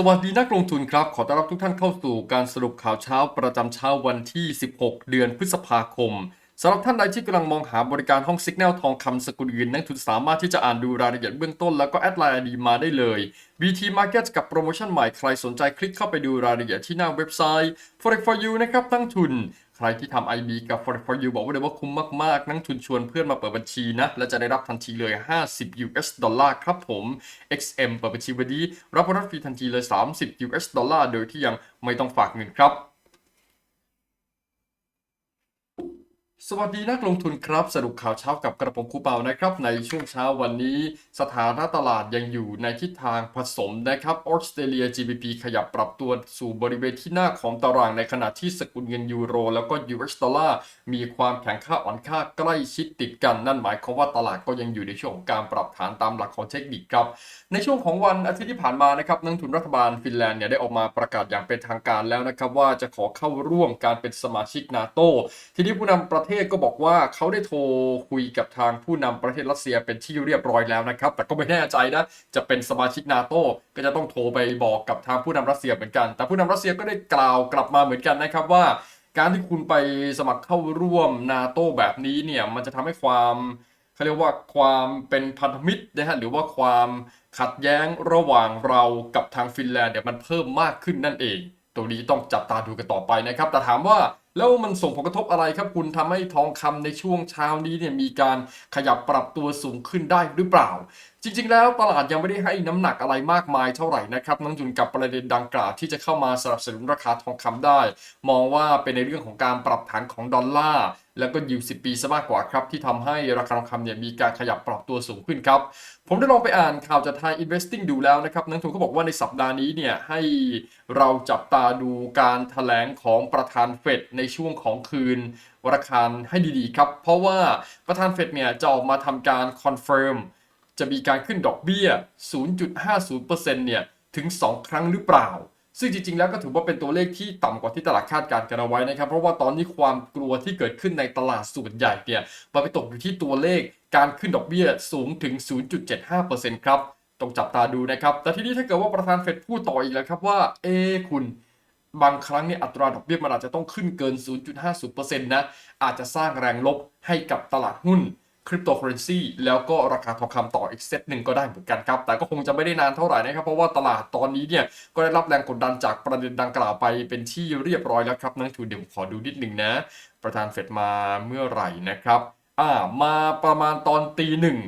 สวัสดีนักลงทุนครับ ขอต้อนรับทุกท่านเข้าสู่การสรุปข่าวเช้าประจำเช้าวันที่ 16 เดือนพฤษภาคม สำหรับท่านใดที่กำลังมองหาบริการห้องสิกแนลทองคำสกุลเงินนักทุนสามารถที่จะอ่านดูรายละเอียดเบื้องต้นแล้วก็แอดไลน์ดีมาได้เลย BT Market กับโปรโมชั่นใหม่ใครสนใจคลิกเข้าไปดูรายละเอียดที่หน้าเว็บไซต์ Forex for You นะครับตั้งทุน ใครที่ทำ IB กับ Forex for You บอกไว้เลยว่าคุ้มมากๆ นักทุนชวนเพื่อนมาเปิดบัญชีนะ และจะได้รับทันทีเลย 50 US ดอลลาร์ครับผม XM เปิดบัญชีวันนี้รับโบนัสฟรีทันทีเลย 30 US ดอลลาร์โดยที่ยังไม่ต้องฝากเงินครับ สวัสดีนักลงทุนครับ สรุปข่าวเช้ากับกระผมครูเปานะครับ ในช่วงเช้าวันนี้สถานะตลาดยังอยู่ในทิศทางผสมนะครับออสเตรเลีย GBP ขยับปรับตัวสู่บริเวณที่หน้าของตารางในขณะที่สกุลเงินยูโร แล้วก็ US ดอลลาร์มีความแข็งค่าอ่อนค่าใกล้ชิดติดกัน นั่นหมายความว่าตลาดก็ยังอยู่ในช่วงของการปรับฐานตามหลักของเทคนิคครับ ในช่วงของวันอาทิตย์ที่ผ่านมานะครับนักทุนรัฐบาลฟินแลนด์เนี่ยได้ออกมาประกาศอย่างเป็นทางการแล้วนะครับว่าจะขอเข้าร่วมการเป็นสมาชิกนาโตทีนี้ผู้นำประเทศก็บอกว่าเขาได้โทรคุยกับทางผู้นำประเทศรัสเซียเป็นที่เรียบร้อยแล้วนะครับ แต่ก็ไม่แน่ใจนะ จะเป็นสมาชิกนาโต้ก็จะต้องโทรไปบอกกับทางผู้นำรัสเซียเหมือนกัน แต่ผู้นำรัสเซียก็ได้กล่าวกลับมาเหมือนกันนะครับว่า การที่คุณไปสมัครเข้าร่วมนาโต้แบบนี้เนี่ยมันจะทำให้ความเขาเรียกว่าความเป็นพันธมิตรนะฮะหรือว่าความขัดแย้งระหว่างเรากับทางฟินแลนด์เนี่ยมันเพิ่มมากขึ้นนั่นเองตรงนี้ต้องจับตาดูกันต่อไปนะครับ แต่ถามว่า แล้วมันส่งผลกระทบอะไรครับคุณทำให้ทองคำในช่วงเช้านี้เนี่ยมีการขยับปรับตัวสูงขึ้นได้หรือเปล่าจริงๆ แล้วตลาดยังไม่ได้ให้น้ำหนักอะไรมากมายเท่าไหร่นะครับนักทุนกับประเด็นดังกล่าวที่จะเข้ามาสนับสนุนราคาทองคำได้ มองว่าเป็นในเรื่องของการปรับฐานของดอลลาร์แล้วก็ยิว10ปีซะมากกว่าครับ ที่ทำให้ราคาทองคำเนี่ยมีการขยับปรับตัวสูงขึ้นครับ ผมได้ลองไปอ่านข่าวจากทาง Investing ดูแล้วนะครับ นักทุนเขาบอกว่าในสัปดาห์นี้เนี่ยให้เราจับตาดูการถแถลงของประธานเฟดในช่วงของคืนวันอังคารให้ดีๆครับ เพราะว่าประธานเฟดเนี่ยจะออกมาทำการคอนเฟิร์ม จะมีการขึ้นดอกเบี้ย 0.50%เนี่ยถึง 2 ครั้งหรือเปล่า ซึ่งจริงๆ แล้วก็ถือว่าเป็นตัวเลขที่ต่ำกว่าที่ตลาดคาดการณ์กันเอาไว้นะครับ เพราะว่าตอนนี้ความกลัวที่เกิดขึ้นในตลาดส่วนใหญ่เนี่ยมันไปตกอยู่ที่ตัวเลขการขึ้นดอกเบี้ยสูงถึง 0.75%ครับต้องจับตาดูนะครับ แต่ทีนี้ถ้าเกิดว่าประธานเฟดพูดต่ออีกแล้วครับว่า เอคุณบางครั้งเนี่ยอัตราดอกเบี้ยมันอาจจะต้องขึ้นเกิน 0.50%นะ อาจจะสร้างแรงลบให้กับตลาดหุ้น คริปโตเคอเรนซีแล้วก็ราคาทองคำต่ออีกเซตหนึ่งก็ได้เหมือนกันครับ แต่ก็คงจะไม่ได้นานเท่าไหร่นะครับ เพราะว่าตลาดตอนนี้เนี่ย ก็ได้รับแรงกดดันจากประเด็นดังกล่าวไปเป็นที่เรียบร้อยแล้วครับนักทุนเดี๋ยวผมขอดูนิดหนึ่งนะ ประธานเฟดมาเมื่อไหร่นะครับอ่ามาประมาณตอนตีหนึ่ง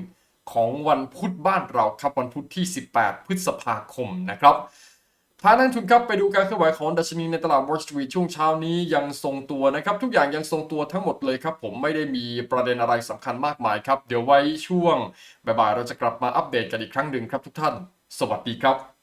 ของวันพุธบ้านเราครับวันพุธที่ 18 พฤษภาคมนะครับ พานักทุนครับไปดูการเคลื่อนไหวของดัชนีในตลาด Wall Street ช่วงเช้านี้ยังทรงตัวนะครับ ทุกอย่างยังทรงตัวทั้งหมดเลยครับ ผมไม่ได้มีประเด็นอะไรสำคัญมากมายครับ เดี๋ยวไว้ช่วงบ่ายๆเราจะกลับมาอัปเดตกันอีกครั้งหนึ่งครับทุกท่าน สวัสดีครับ